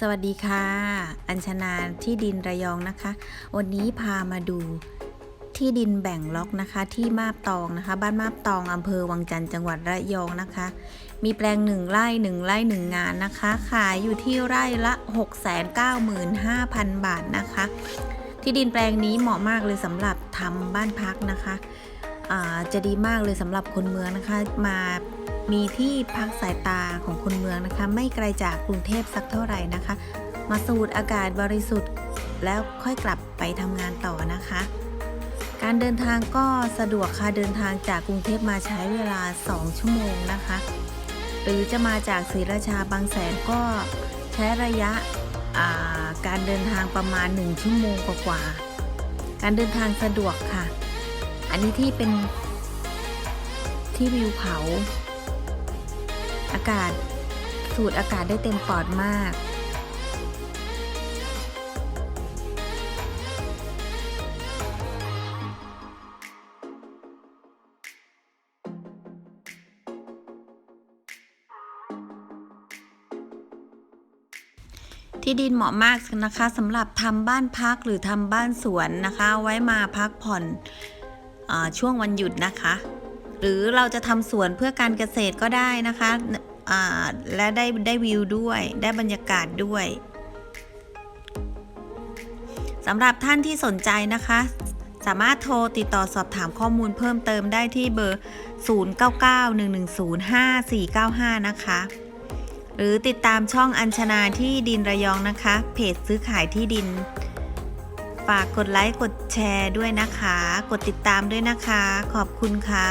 สวัสดีค่ะ อัญชนาที่ดินระยองนะคะ วันนี้พามาดูที่ดินแบ่งล็อกนะคะ ที่มาบตองนะคะ บ้านมาบตองอำเภอวังจันทร์จังหวัดระยองนะคะ มีแปลงหนึ่งไร่หนึ่งไร่หนึ่งงานนะคะ ขายอยู่ที่ไร่ละ 695,000 บาทนะคะ ที่ดินแปลงนี้เหมาะมากเลยสำหรับทำบ้านพักนะคะจะดีมากเลยสำหรับคนเมืองนะคะมา มีที่พักสายตาของคนเมืองนะคะ ไม่ไกลจากกรุงเทพสักเท่าไหร่นะคะ มาสูดอากาศบริสุทธิ์ แล้วค่อยกลับไปทำงานต่อนะคะ การเดินทางก็สะดวกค่ะเดินทางจากกรุงเทพมาใช้เวลา 2 ชั่วโมงนะคะ หรือจะมาจากศรีราชาบางแสนก็ใช้ระยะาการเดินทางประมาณ 1 ชั่วโมงกว่าๆการเดินทางสะดวกค่ะ อันนี้ที่เป็นที่วิวเขา อากาศ สูดอากาศได้เต็มปอดมาก ที่ดินเหมาะมากนะคะสำหรับทำบ้านพักหรือทำบ้านสวนนะคะ ไว้มาพักผ่อนอช่วงวันหยุดนะคะ หรือเราจะทำสวนเพื่อการเกษตรก็ได้นะคะและได้ได้วิวด้วยได้บรรยากาศด้วยสำหรับท่านที่สนใจนะคะ สามารถโทรติดต่อสอบถามข้อมูลเพิ่มเติมได้ที่เบอร์ 0991105495 นะคะ หรือติดตามช่องอัญชนาที่ดินระยองนะคะ เพจซื้อขายที่ดิน ฝากกดไลค์กดแชร์ด้วยนะคะ กดติดตามด้วยนะคะ ขอบคุณค่ะ